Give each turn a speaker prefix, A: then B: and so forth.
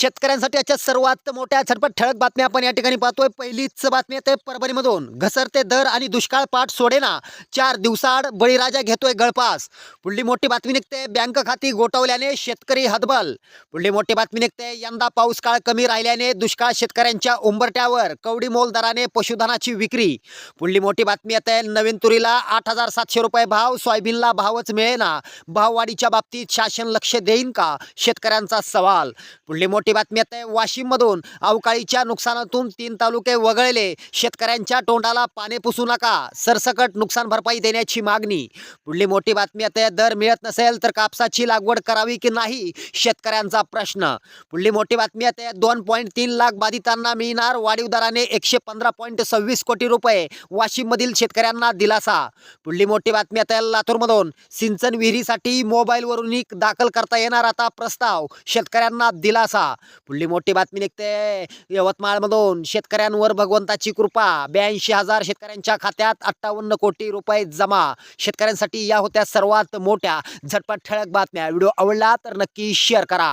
A: शेतकऱ्यांसाठी याच्या सर्वात मोठ्या झटपट ठळक बातम्या आपण या ठिकाणी पाहतोय. पहिलीच बातमी येते परभणीमधून. घसरते दर आणि दुष्काळ पाठ सोडेना. चार दिवसाआड बळीराजा घेतोय गळपास. पुढली मोठी बातमी निघते बँक खाती गोठवल्याने शेतकरी हतबल. पुढली मोठी बातमी निघते यंदा पाऊस काळ कमी राहिल्याने दुष्काळ शेतकऱ्यांच्या उंबरट्यावर कवडी मोल दराने पशुधनाची विक्री. पुढली मोठी बातमी येते नवीन तुरीला आठ हजार सातशे रुपये भाव सोयाबीनला भावच मिळेना. भाववाढीच्या बाबतीत शासन लक्ष देईन का? शेतकऱ्यांचा सवाल. पुढली मोठी बातमी आहे वाशिममधून. अवकाळीच्या नुकसानातून तीन तालुके वगळले. शेतकऱ्यांच्या तोंडाला पाने पुसू नका. सरसकट नुकसान भरपाई देण्याची मागणी. पुढली मोठी बातमी येते दर मिळत नसेल तर कापसाची लागवड करावी की नाही? शेतकऱ्यांचा प्रश्न. पुढली मोठी बातमी येते दोन पॉईंट तीन लाख बाधितांना मिळणार वाढीव दराने एकशे पंधरा पॉईंट सव्वीस कोटी रुपये. वाशिममधील शेतकऱ्यांना दिलासा. पुढली मोठी बातमी येते लातूरमधून. सिंचन विहिरीसाठी मोबाईलवरून दाखल करता येणार आता प्रस्ताव. शेतकऱ्यांना दिलासा. पुढली मोठी बातमी निघते. यवतमाळमधून शेतकऱ्यांवर भगवंताची कृपा. ब्याऐंशी हजार शेतकऱ्यांच्या खात्यात अठ्ठावन्न कोटी रुपये जमा. शेतकऱ्यांसाठी या होत्या सर्वात मोठ्या झटपट ठळक बातम्या. व्हिडिओ आवडला तर नक्की शेअर करा.